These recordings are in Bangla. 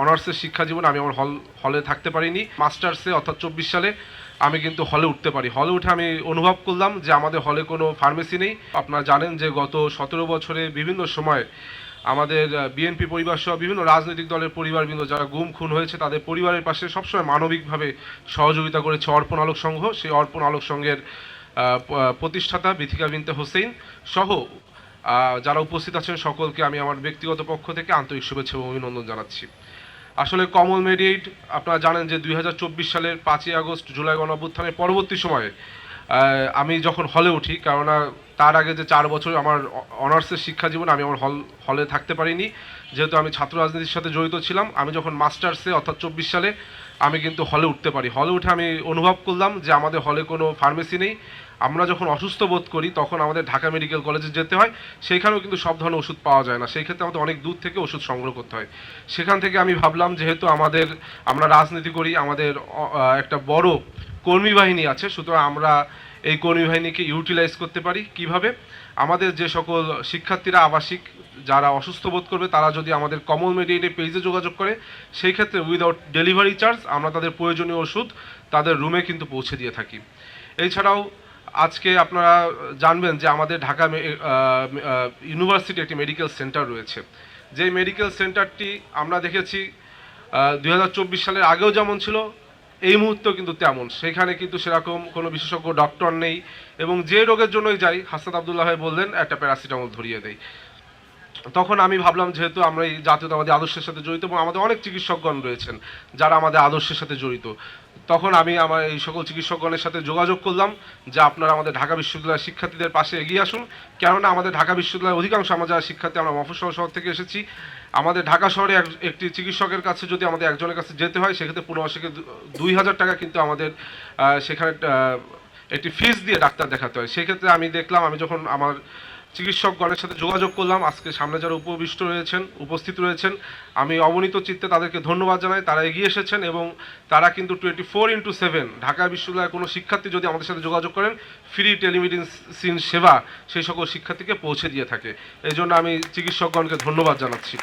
অনার্সের শিক্ষা জীবন আমি আমার হল হলে থাকতে পারিনি। মাস্টার্সে অর্থাৎ চব্বিশ সালে আমি কিন্তু হলে উঠতে পারি। হলে উঠে আমি অনুভব করলাম যে আমাদের হলে কোনো ফার্মেসি নেই। আপনারা জানেন যে গত সতেরো বছরে বিভিন্ন সময় আমাদের বিএনপি পরিবার সহ বিভিন্ন রাজনৈতিক দলের পরিবারবৃন্দ যারা গুম খুন হয়েছে, তাদের পরিবারের পাশে সবসময় মানবিকভাবে সহযোগিতা করেছে অর্পণ আলোক সংঘ। সেই অর্পণ আলোক সংঘের প্রতিষ্ঠাতা বিথিকা বিনতে হোসেন সহ যারা উপস্থিত আছেন সকলকে আমি আমার ব্যক্তিগত পক্ষ থেকে আন্তরিক শুভেচ্ছা এবং অভিনন্দন জানাচ্ছি। আসলে কমল মেডিয়েট আপনারা জানেন যে দুই হাজার চব্বিশ সালের পাঁচই আগস্ট জুলাই গণঅভ্যুত্থানের পরবর্তী সময়ে আমি যখন হলে উঠি, কেননা তার আগে যে চার বছর আমার অনার্সের শিক্ষা জীবন, আমি আমার হল, হলে থাকতে পারিনি। যেহেতু আমি ছাত্র রাজনীতির সাথে জড়িত ছিলাম, আমি যখন মাস্টার্সে, অর্থাৎ চব্বিশ সালে আমি কিন্তু হলে উঠতে পারি। হলে উঠে আমি অনুভব করলাম যে আমাদের হলে কোনো ফার্মেসি নেই। আমরা যখন অসুস্থ বোধ করি, তখন আমাদের ঢাকা মেডিকেল কলেজে যেতে হয়। সেইখানেও কিন্তু সব ধরনের ওষুধ পাওয়া যায় না। সেই ক্ষেত্রে আমাদের অনেক দূর থেকে ওষুধ সংগ্রহ করতে হয়। সেখান থেকে আমি ভাবলাম যেহেতু আমাদের, আমরা রাজনীতি করি, আমাদের একটা বড় কর্মী বাহিনী আছে, সুতরাং আমরা এই কর্মী বাহিনীকে ইউটিলাইজ করতে পারি। কীভাবে? আমাদের যে সকল শিক্ষার্থীরা আবাসিক, যারা অসুস্থ বোধ করবে, তারা যদি আমাদের কমন মেডিয়েটে পেজে যোগাযোগ করে, সেই ক্ষেত্রে উইদাউট ডেলিভারি চার্জ আমরা তাদের প্রয়োজনীয় ওষুধ তাদের রুমে কিন্তু পৌঁছে দিয়ে থাকি। এছাড়াও আজকে আপনারা জানবেন যে আমাদের ঢাকা ইউনিভার্সিটি একটি মেডিকেল সেন্টার রয়েছে। যে মেডিকেল সেন্টারটি আমরা দেখেছি দু হাজার চব্বিশ সালের আগেও যেমন ছিল এই মুহূর্তেও কিন্তু তেমন। সেখানে কিন্তু সেরকম কোনো বিশেষজ্ঞ ডক্টর নেই এবং যে রোগের জন্যই যাই হাসান আবদুল্লাহ বললেন, একটা প্যারাসিটামল ধরিয়ে দেয় তখন আমি ভাবলাম যেহেতু আমরা এই জাতীয়তাবাদী আদর্শের সাথে জড়িত এবং আমাদের অনেক চিকিৎসকগণ রয়েছেন যারা আমাদের আদর্শের সাথে জড়িত। তখন আমি আমার এই সকল চিকিৎসকগণের সাথে যোগাযোগ করলাম যে আপনারা আমাদের ঢাকা বিশ্ববিদ্যালয়ের শিক্ষার্থীদের পাশে এগিয়ে আসুন। কেননা আমাদের ঢাকা বিশ্ববিদ্যালয়ের অধিকাংশ আমরা যারা শিক্ষার্থী, আমরা মফস্বল শহর থেকে এসেছি। আমাদের ঢাকা শহরে এক- একটি চিকিৎসকের কাছে যদি আমাদের একজনের কাছে যেতে হয়, সেক্ষেত্রে পনেরো মাসে দুই হাজার টাকা কিন্তু আমাদের সেখানে একটি ফিস দিয়ে ডাক্তার দেখাতে হয়। সেক্ষেত্রে আমি দেখলাম, আমি যখন আমার চিকিৎসকগণের সাথে যোগাযোগ করলাম। আজকে সামনে যারা উপবিষ্ট রয়েছেন, উপস্থিত রয়েছেন, আমি অবনীত চিত্তে তাদেরকে ধন্যবাদ জানাই। তারা এগিয়ে এসেছেন এবং তারা কিন্তু twenty four into seven Dhaka বিশ্ববিদ্যালয়ের কোনো শিক্ষার্থী যদি আমাদের সাথে যোগাযোগ করেন ফ্রি টেলিমেডিসিন সেবা সেই সকল শিক্ষার্থীকে পৌঁছে দিয়ে থাকে। এই জন্য আমি চিকিৎসকগণকে ধন্যবাদ জানাচ্ছি।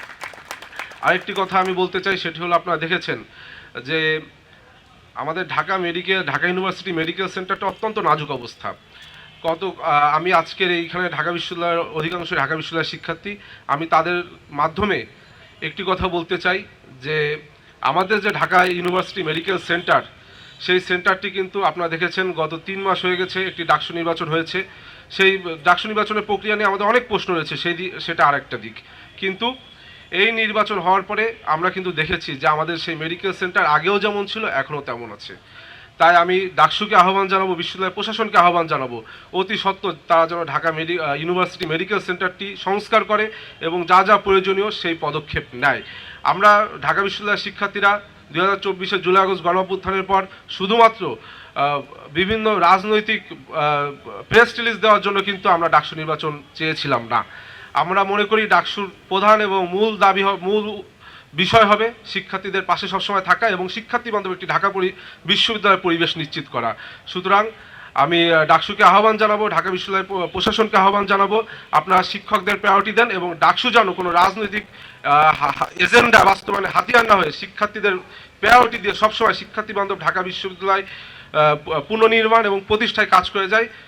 আরেকটি কথা আমি বলতে চাই, সেটি হলো আপনারা দেখেছেন যে আমাদের Dhaka medical Dhaka university medical সেন্টারটা অত্যন্ত নাজুক অবস্থা। কত আমি আজকের এইখানে ঢাকা বিশ্ববিদ্যালয়ের অধিকাংশ ঢাকা বিশ্ববিদ্যালয়ের শিক্ষার্থী। আমি তাদের মাধ্যমে একটি কথা বলতে চাই যে, আমাদের যে ঢাকা ইউনিভার্সিটি মেডিকেল সেন্টার, সেই সেন্টারটি কিন্তু আপনারা দেখেছেন, গত তিন মাস হয়ে গেছে একটি ডাকসু নির্বাচন হয়েছে। সেই ডাকসু নির্বাচনের প্রক্রিয়া নিয়ে আমাদের অনেক প্রশ্ন রয়েছে, সেই সেটা আরেকটা দিক। কিন্তু এই নির্বাচন হওয়ার পরে আমরা কিন্তু দেখেছি যে, আমাদের সেই মেডিকেল সেন্টার আগেও যেমন ছিল, এখনও তেমন আছে। তাই আমি ডাকসুকে আহ্বান জানাব বিশ্ববিদ্যালয় প্রশাসনকে আহ্বান জানাব। অতি সত্য তারা যেন ঢাকা মেডি ইউনিভার্সিটি মেডিকেল সেন্টারটি সংস্কার করে এবং যা যা প্রয়োজনীয় সেই পদক্ষেপ নেয়। আমরা ঢাকা বিশ্ববিদ্যালয়ের শিক্ষার্থীরা দু হাজার চব্বিশে জুলাই আগস্ট গণঅভ্যুত্থানের পর শুধুমাত্র বিভিন্ন রাজনৈতিক প্রেস রিলিজ দেওয়ার জন্য কিন্তু আমরা ডাকসু নির্বাচন চেয়েছিলাম না। আমরা মনে করি ডাকসুর প্রধান এবং মূল দাবি মূল বিষয় হবে শিক্ষার্থীদের পাশে সবসময় থাকা এবং শিক্ষার্থী বান্ধব একটি ঢাকা বিশ্ববিদ্যালয়ের পরিবেশ নিশ্চিত করা। সুতরাং আমি ডাকসুকে আহ্বান জানাব, ঢাকা বিশ্ববিদ্যালয় প্রশাসনকে আহ্বান জানাব। আপনারা শিক্ষকদের প্রায়োরিটি দেন এবং ডাকসু যেন কোনো রাজনৈতিক এজেন্ডা বাস্তবায়নে হাতিয়ার না হয়ে শিক্ষার্থীদের প্রায়োরিটি দিয়ে সবসময় শিক্ষার্থী বান্ধব ঢাকা বিশ্ববিদ্যালয় পুনর্নির্মাণ এবং প্রতিষ্ঠায় কাজ করে যায়।